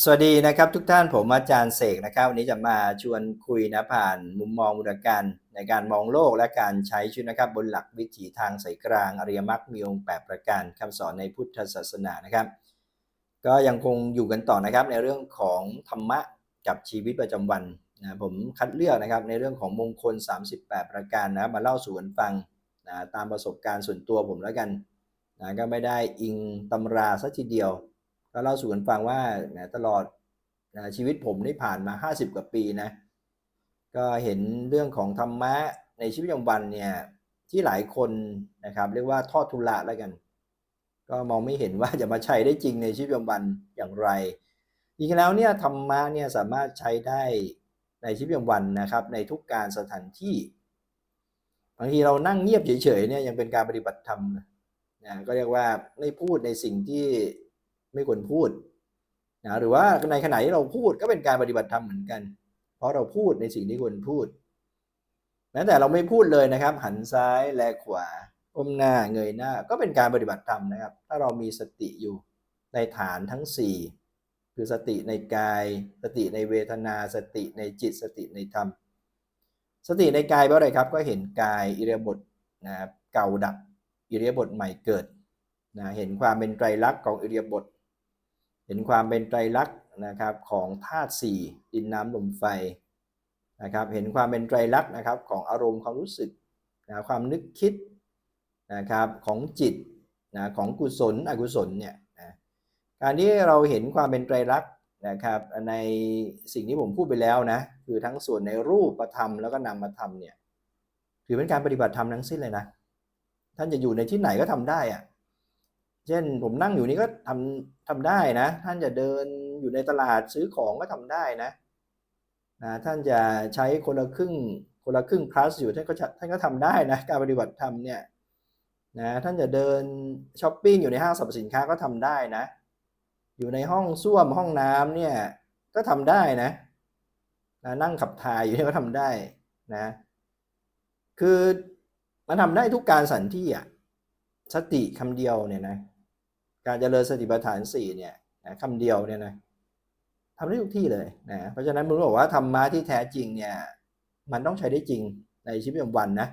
สวัสดีนะครับทุกท่านผมอาจารย์เสกนะครับวันนี้จะมาชวนคุยนะผ่านมุมมองมุลการในการมองโลกและการใช้ชีวิตนะครับ บนหลักวิถีทางสายกลางอริยมรรคมีองค์แปดประการคำสอนในพุทธศาสนานะครับ ก็ยังคงอยู่กันต่อนะครับในเรื่องของธรรมะกับชีวิตประจำวันนะผมคัดเลือกนะครับในเรื่องของมงคล 38 ประการนะมาเล่าสู่กันฟังนะตามประสบการณ์ส่วนตัวผมแล้วกันนะก็ไม่ได้อิงตำราสัทีเดียว ก็เล่าสู่กันฟังว่าตลอดชีวิตผมได้ผ่านมา 50 กว่าปีนะ ก็เห็นเรื่องของธรรมะในชีวิตประจำวันเนี่ยที่หลายคนนะครับเรียกว่าทอดทุละแล้วกัน ก็มองไม่เห็นว่าจะมาใช้ได้จริงในชีวิตประจำวันอย่างไรจริงแล้วเนี่ยธรรมะเนี่ยสามารถใช้ได้ในชีวิตประจำวันนะครับในทุกการสถานที่บางทีเรานั่งเงียบเฉยๆเนี่ยยังเป็นการปฏิบัติธรรมนะก็เรียกว่าไม่พูดในสิ่งที่ ไม่ควรพูดนะหรือว่าในขณะที่เราพูดก็เป็นการปฏิบัติธรรมเหมือนกัน เพราะเราพูดในสิ่งที่ควรพูดแม้แต่เราไม่พูดเลยนะครับ หันซ้ายแลขวาก้มหน้าเงยหน้า ก็เป็นการปฏิบัติธรรมนะครับ ถ้าเรามีสติอยู่ในฐานทั้ง 4 คือสติในกาย สติในเวทนา สติในจิต สติในธรรม สติในกายเพราอะไรครับ ก็เห็นกายอิเริยาบถนะครับเก่าดับอิเริยาบถใหม่เกิดนะเห็นความเป็นไตรลักษณ์ของอิเริยาบถ ห็นความเป็นไตรลักษณ์นะครับของธาตุสี่ดินน้ำลมไฟนะครับเห็นความเป็นไตรลักษณ์นะครับของอารมณ์ความรู้สึกนะความนึกคิดนะครับของจิตนะของกุศลอกุศลเนี่ยนะการที่เราเห็นความเป็นไตรลักษณ์นะครับในสิ่งที่ผมพูดไปแล้วนะคือทั้งส่วนในรูปประธรรมแล้วก็นามธรรมเนี่ยถือเป็นการปฏิบัติธรรมทั้งสิ้นเลยนะท่านจะอยู่ในที่ไหนก็ทำได้อะ เช่นผมนั่งอยู่นี่ก็ทำทำได้นะ ท่านจะเดินอยู่ในตลาดซื้อของก็ทำได้นะนะท่านจะใช้คนละครึ่งคนละครึ่ง plus อยู่ท่านก็ท่านก็ทำได้นะการปฏิบัติธรรมเนี่ยนะท่านจะเดินช้อปปิ้งอยู่ในห้างสรรพสินค้าก็ทำได้นะ อยู่ในห้องส้วมห้องน้ำเนี่ยก็ทำได้นะนะนั่งขับถ่ายอยู่นี่ก็ทำได้นะคือมันทำได้ทุกการสันที่อะสติคำเดียวเนี่ยนะ การเจริญสติปัฏฐานสี่เนี่ยนะคำเดียวเนี่ยนะทำได้ทุกที่เลยนะเพราะฉะนั้นผมบอกว่าธรรมะที่แท้จริงเนี่ยมันต้องใช้ได้จริงในชีวิตประจำวันนะ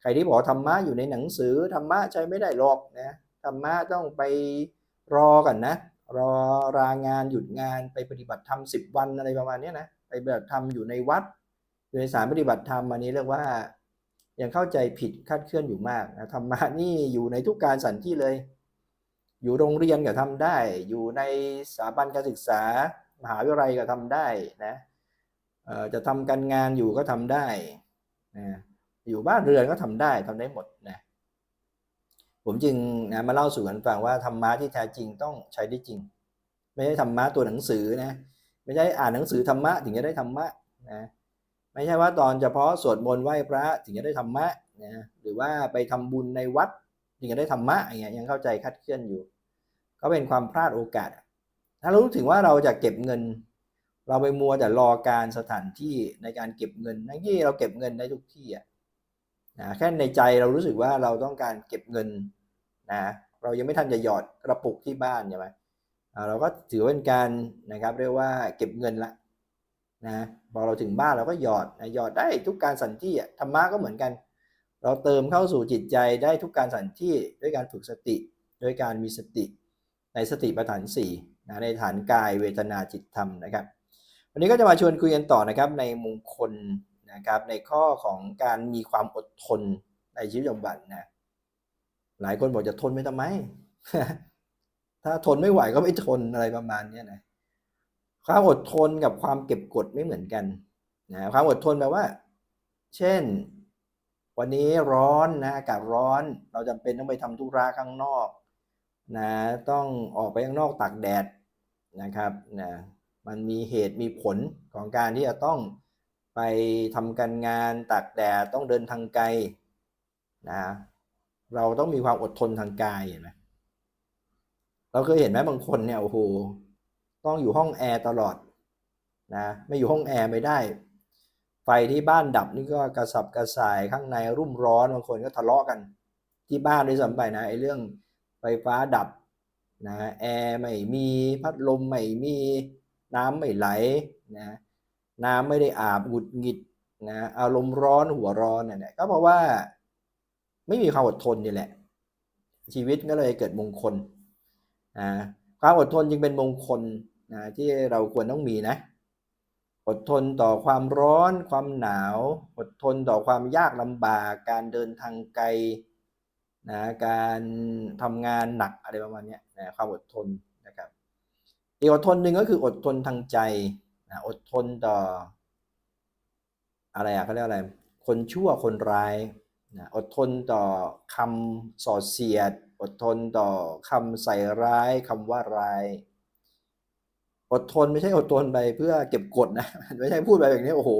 ใครที่บอกธรรมะอยู่ในหนังสือธรรมะใช้ไม่ได้หรอกนะธรรมะต้องไปรอกันนะ รอรางานหยุดงานไปปฏิบัติธรรมสิบวันอะไรประมาณนี้นะไปปฏิบัติธรรมอยู่ในวัดอยู่ในสถานปฏิบัติธรรมอันนี้เรียกว่ายังเข้าใจผิดคาดเคลื่อนอยู่มากนะธรรมะนี่อยู่ในทุกการสันที่เลย อยู่โรงเรียนก็ทำได้ อยู่ในสถาบันการศึกษา มหาวิทยาลัยก็ทำได้นะจะทำการงานอยู่ก็ทำได้นะอยู่บ้านเรือนก็ทำได้ทำได้หมดนะผมจึงนะมาเล่าสู่กันฟังว่าธรรมะที่แท้จริงต้องใช้ได้จริง ไม่ใช่ธรรมะตัวหนังสือนะไม่ใช่อ่านหนังสือธรรมะถึงจะได้ธรรมะนะไม่ใช่ว่าตอนเฉพาะสวดมนต์ไหว้พระถึงจะได้ธรรมะนะหรือว่าไปทำบุญในวัด ถึงได้ธรรมะอย่างเงี้ยยังเข้าใจคัดเคลื่อนอยู่ ก็เป็นความพลาดโอกาส ถ้าเรารู้ถึงว่าเราจะเก็บเงิน เราไปมัวแต่รอการสถานที่ในการเก็บเงินทั้งที่เราเก็บเงินได้ทุกที่อะนะแค่ในใจเรารู้สึกว่าเราต้องการเก็บเงินนะเรายังไม่ทันจะหยอดกระปุกที่บ้านใช่ไหมเราก็ถือเป็นการนะครับเรียกว่าเก็บเงินละนะพอเราถึงบ้านเราก็หยอดนะหยอดได้ทุกการสันที่ธรรมะก็เหมือนกัน เราเติมเข้าสู่จิตใจได้ทุกการสันที่ด้วยการฝึกสติ ด้วยการมีสติในสติปัฏฐาน4นะในฐานกายเวทนาจิตธรรมนะครับ วันนี้ก็จะมาชวนคุยกันต่อนะครับในมงคลนะครับในข้อของการมีความอดทนในชีวิตประจำวันนะหลายคนบอกจะทนไม่ทำไม ถ้าทนไม่ไหวก็ไม่ทนอะไรประมาณนี้นะความอดทนกับความเก็บกดไม่เหมือนกันนะความอดทนแปลว่า เช่น วันนี้ร้อนนะอากาศร้อนเราจำเป็นต้องไปทำธุระข้างนอกนะต้องออกไปข้างนอกตากแดดนะครับนะมันมีเหตุมีผลของการที่จะต้องไปทำการงานตากแดดต้องเดินทางไกลนะเราต้องมีความอดทนทางกายเห็นไหมเราเคยเห็นไหมบางคนเนี่ยโอ้โหต้องอยู่ห้องแอร์ตลอดนะไม่อยู่ห้องแอร์ไม่ได้ ไฟที่บ้านดับนี่ก็กระสับกระส่ายข้างในรุ่มร้อนบางคนก็ทะเลาะกัน ที่บ้านด้วยซ้ำไปนะไอ้เรื่องไฟฟ้าดับนะแอร์ไม่มีพัดลมไม่มีน้ำไม่ไหลนะน้ำไม่ได้อาบหงุดหงิดนะอารมณ์ร้อนหัวร้อนเนี่ยก็เพราะว่าไม่มีความอดทนนี่แหละ ชีวิตก็เลยเกิดมงคลนะความอดทนจึงเป็นมงคลนะที่เราควรต้องมีนะ อดทนต่อความร้อน ความหนาว อดทนต่อความยากลำบาก การเดินทางไกลนะการทำงานหนักอะไรประมาณนี้นะความอดทนนะครับอีกอดทนหนึ่งก็คืออดทนทางใจนะอดทนต่อ อะไรอะเขาเรียกอะไร คนชั่วคนร้ายนะอดทนต่อคำส่อเสียด อดทนต่อคำใส่ร้ายคำว่าร้าย อดทนไม่ใช่อดทนไปเพื่อเก็บกดนะไม่ใช่พูดไปแบบนี้โอ้โห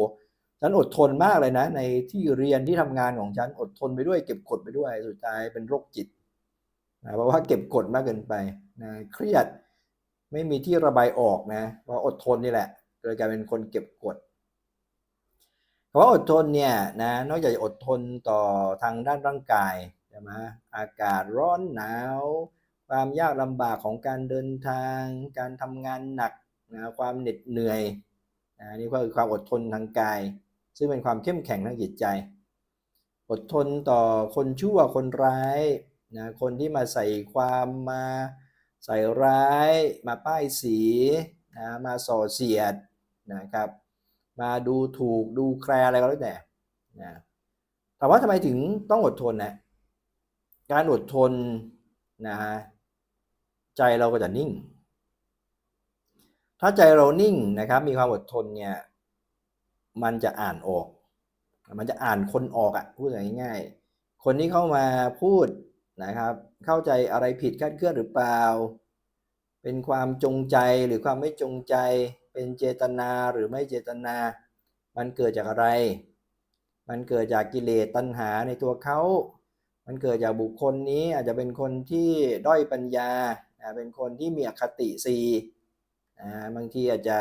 ฉันอดทนมากเลยนะ ในที่เรียนที่ทำงานของฉันอดทนไปด้วย เก็บกดไปด้วยสุดท้ายเป็นโรคจิตนะเพราะว่าเก็บกดมากเกินไปนะเครียดไม่มีที่ระบายออกนะเพราะอดทนนี่แหละเลยกลายเป็นคนเก็บกดคำว่าอดทนเนี่ยนะนอกจากจะอดทนต่อทางด้านร่างกายใช่ไหมอากาศร้อนหนาว ความยากลำบากของการเดินทาง การทำงานหนักนะความเหน็ดเหนื่อยนะนี่ก็คือความอดทนทางกาย ซึ่งเป็นความเข้มแข็งทางจิตใจ อดทนต่อคนชั่วคนร้ายนะคนที่มาใส่ความมาใส่ร้าย มาป้ายสีนะมาส่อเสียดนะครับมาดูถูกดูแคลอะไรก็แล้วแต่นะแต่ว่าทำไมถึงต้องอดทนนะการอดทนนะฮะ ใจเราก็จะนิ่ง ถ้าใจเรานิ่งนะครับ มีความอดทนเนี่ย มันจะอ่านออก มันจะอ่านคนออกอะ่ะพูดง่ายๆ คนที่เข้ามาพูดนะครับ เข้าใจอะไรผิดคาดเคลื่อนหรือเปล่า เป็นความจงใจหรือความไม่จงใจ เป็นเจตนาหรือไม่เจตนา มันเกิดจากอะไร มันเกิดจากกิเลสตัณหาในตัวเขามันเกิดจากบุคคลนี้อาจจะเป็นคนที่ด้อยปัญญา เป็นคนที่มีอคติสีบางทีอาจจะ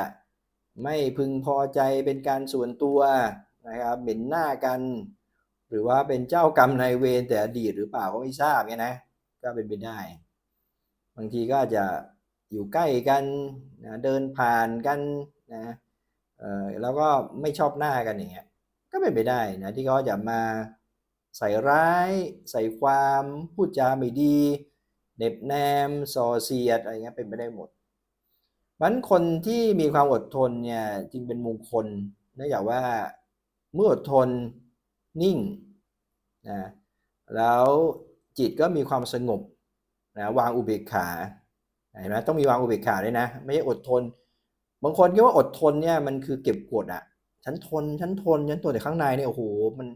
ไม่พึงพอใจเป็นการส่วนตัวนะครับเหม็นหน้ากัน หรือว่าเป็นเจ้ากรรมนายเวรแต่อดีตหรือเปล่าก็ไม่ทราบเนี่ยนะก็เป็นไปได้ บางทีก็อาจจะอยู่ใกล้กันนะเดินผ่านกันนะเออแล้วก็ไม่ชอบหน้ากันอย่างเงี้ยก็เป็นไปได้นะที่เขาจะมาใส่ร้าย ใส่ความพูดจาไม่ดี เน็บแนมส่อเสียดอะไรเงี้ยเป็นไปได้หมดมันคนที่มีความอดทนเนี่ยจึงเป็นมงคลเนื่องจากว่าเมื่ออดทนนิ่งนะแล้วจิตก็มีความสงบนะวางอุเบกขาเห็นไหมต้องมีวางอุเบกขาด้วยนะ ไม่ใช่อดทน บางคนคิดว่าอดทนเนี่ยมันคือเก็บกดอะฉันทนฉันทนฉันทนแต่ข้างในเนี่ยโอ้โหมัน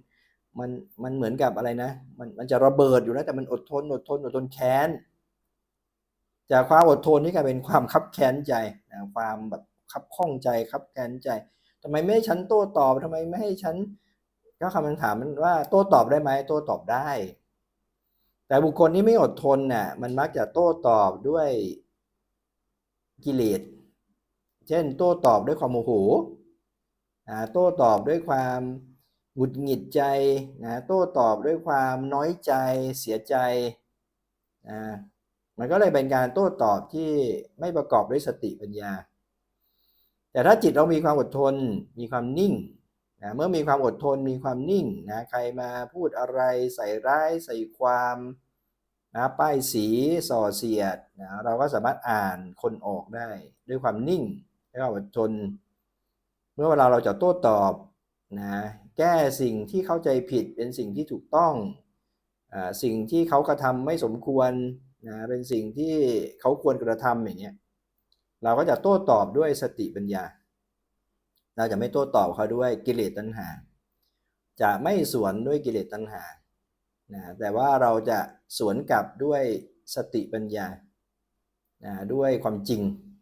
มันมันเหมือนกับอะไรนะ มันมันจะระเบิดอยู่นะแต่มันอดทนอดทนอดทนแค้น จากความอดทนนี่กลายเป็นความคับแค้นใจนะความแบบคับข้องใจคับแค้นใจทำไมไม่ให้ฉันโต้ตอบทำไมไม่ให้ฉันก็คำถามมันว่าโต้ตอบได้ไหมโต้ตอบได้ แต่บุคคลที่ไม่อดทนน่ะมันมักจะโต้ตอบด้วยกิเลสเช่น โต้ตอบด้วยความโมโหโต้ตอบด้วยความหงุดหงิดใจนะโต้ตอบด้วยความน้อยใจเสียใจนะ มันก็เลยเป็นการโต้ตอบที่ไม่ประกอบด้วยสติปัญญา แต่ถ้าจิตเรามีความอดทน มีความนิ่งนะเมื่อมีความอดทนมีความนิ่งนะใครมาพูดอะไรใส่ร้ายใส่ความนะป้ายสีส่อเสียดนะเราก็สามารถอ่านคนออกได้ ด้วยความนิ่งและความอดทน เมื่อเวลาเราจะโต้ตอบนะแก้สิ่งที่เข้าใจผิดเป็นสิ่งที่ถูกต้องอสิ่งที่เขากระทำไม่สมควร นะเป็นสิ่งที่เขาควรกระทำอย่างเงี้ยเราก็จะโต้ตอบด้วยสติปัญญา เราจะไม่โต้ตอบเขาด้วยกิเลสตัณหา จะไม่สวนด้วยกิเลสตัณหานะแต่ว่าเราจะสวนกลับด้วยสติปัญญานะด้วยความจริง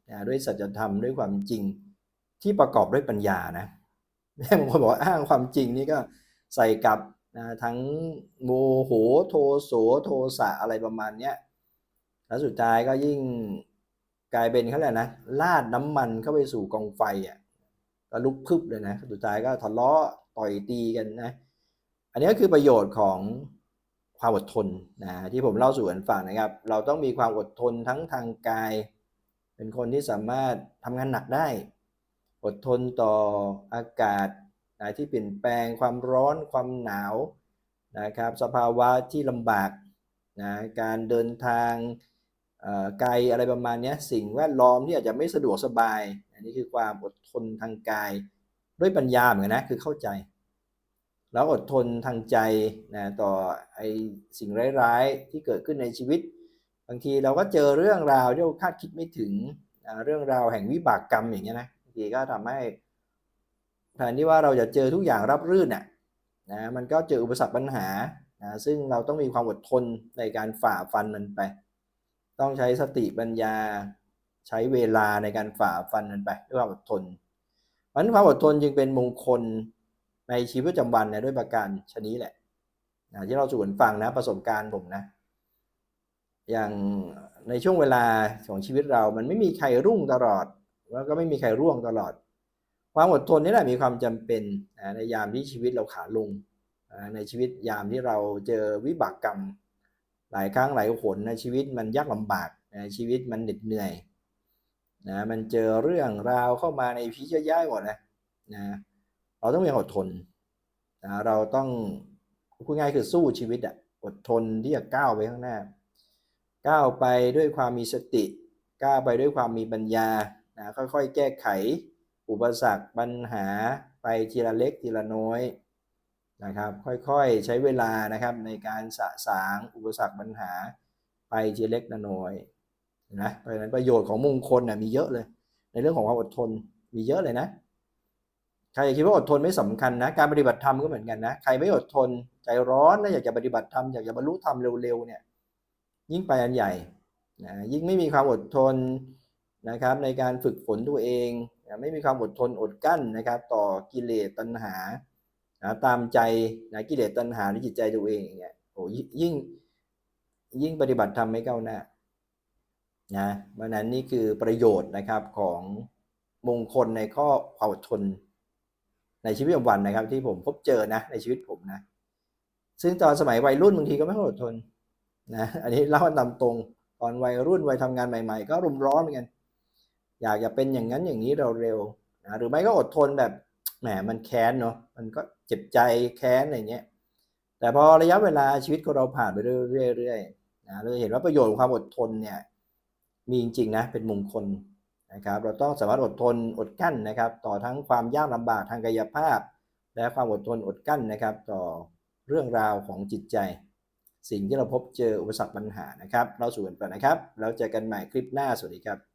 นะด้วยสัจธรรมด้วยความจริงที่ประกอบด้วยปัญญานะบางคนบอกอ้างความจริงนี่ก็ใส่กับนะทั้งโมโหโทโสโทสะอะไรประมาณเนี้ย แล้วสุดท้ายก็ยิ่งกลายเป็นเขาแหละนะลาดน้ำมันเข้าไปสู่กองไฟอะก็ลุกพึบเลยนะสุดท้ายก็ทะเลาะต่อยตีกันนะอันนี้ก็คือประโยชน์ของความอดทนนะที่ผมเล่าสู่กันฟังนะครับ เราต้องมีความอดทนทั้งทางกาย เป็นคนที่สามารถทำงานหนักได้ อดทนต่ออากาศนะที่เปลี่ยนแปลงความร้อนความหนาวนะครับ สภาวะที่ลำบากนะการเดินทาง ไกลอะไรประมาณนี้สิ่งแวดล้อมที่อาจจะไม่สะดวกสบาย อันนี้คือความอดทนทางกาย ด้วยปัญญาเหมือนกันนะคือเข้าใจ แล้วอดทนทางใจนะต่อไอสิ่งร้ายๆที่เกิดขึ้นในชีวิต บางทีเราก็เจอเรื่องราวที่เราคาดคิดไม่ถึงเรื่องราวแห่งวิบากกรรมอย่างเงี้ยนะบางทีก็ทำให้แทนที่ว่าเราจะเจอทุกอย่างรับรื่นน่ะนะมันก็เจออุปสรรคปัญหานะซึ่งเราต้องมีความอดทนในการฝ่าฟันมันไป ต้องใช้สติปัญญาใช้เวลาในการฝ่าฟันมันไปด้วยความอดทนเพราะฉะนั้นความอดทนจึงเป็นมงคลในชีวิตประจำวันนะด้วยประการชนี้แหละนะที่เราสู่กันฟังนะประสบการณ์ผมนะ อย่างในช่วงเวลาของชีวิตเรา มันไม่มีใครรุ่งตลอด แล้วก็ไม่มีใครร่วงตลอด ความอดทนนี่แหละมีความจำเป็นในยามที่ชีวิตเราขาลงในชีวิตยามที่เราเจอวิบากกรรม หลายครั้งหลายหนในชีวิตมันยากลำบากนะชีวิตมันเหน็ดเหนื่อยนะมันเจอเรื่องราวเข้ามาในพีเยอะแยหมดนะนะเราต้องมีอดทนนะเราต้องพูดง่ายคือสู้ชีวิตอะอดทนที่จะก้าวไปข้างหน้า ก้าวไปด้วยความมีสติก้าวไปด้วยความมีปัญญานะค่อยๆ แก้ไข อุปสรรคปัญหาไปทีละเล็กทีละน้อย นะครับ ค่อยๆใช้เวลานะครับในการสะสางอุปสรรคปัญหาไปทีเล็กละน้อยนะเพราะฉะนั้นประโยชน์ของมงคลนะมีเยอะเลย ในเรื่องของความอดทนมีเยอะเลยนะใครคิดว่าอดทนไม่สำคัญนะการปฏิบัติธรรมก็เหมือนกันนะใครไม่อดทนใจร้อนนะอยากจะปฏิบัติธรรมอยากจะบรรลุธรรมเร็วๆเนี่ยยิ่งไปอันใหญ่นะยิ่งไม่มีความอดทนนะครับในการฝึกฝนตัวเอง ไม่มีความอดทนอดกั้นนะครับ ต่อกิเลสตัณหา นะตามใจนะกิเลสตัณหาในจิตใจตัวเองอย่างเงี้ยโอ้ยิ่งยิ่งปฏิบัติธรรมไม่ก้าวหน้านะเพราะนั้นนี่คือประโยชน์นะครับของมงคลในข้อความอดทน ในชีวิตประจำวันนะครับ ที่ผมพบเจอนะในชีวิตผมนะ ซึ่งตอนสมัยวัยรุ่นบางทีก็ไม่ค่อยอดทนนะอันนี้เล่าตามตรงตอนวัยรุ่นวัยทำงานใหม่ ๆ ก็รุมร้อนเหมือนกัน อยากจะเป็นอย่างนั้นอย่างนี้เราเร็วๆนะหรือไม่ก็อดทนแบบ แหมมันแค้นเนาะมันก็เจ็บใจแค้นอะไรเงี้ยแต่พอระยะเวลาชีวิตของเราผ่านไปเรื่อยๆนะเราเห็นว่าประโยชน์ของความอดทนเนี่ยมีจริงๆนะเป็นมงคลนะครับ เราต้องสามารถอดทนอดกั้นนะครับ ต่อทั้งความยากลำบากทางกายภาพ และความอดทนอดกั้นนะครับ ต่อเรื่องราวของจิตใจ สิ่งที่เราพบเจออุปสรรคปัญหานะครับ เราสู่กันไปนะครับ แล้วเจอกันใหม่คลิปหน้าสวัสดีครับ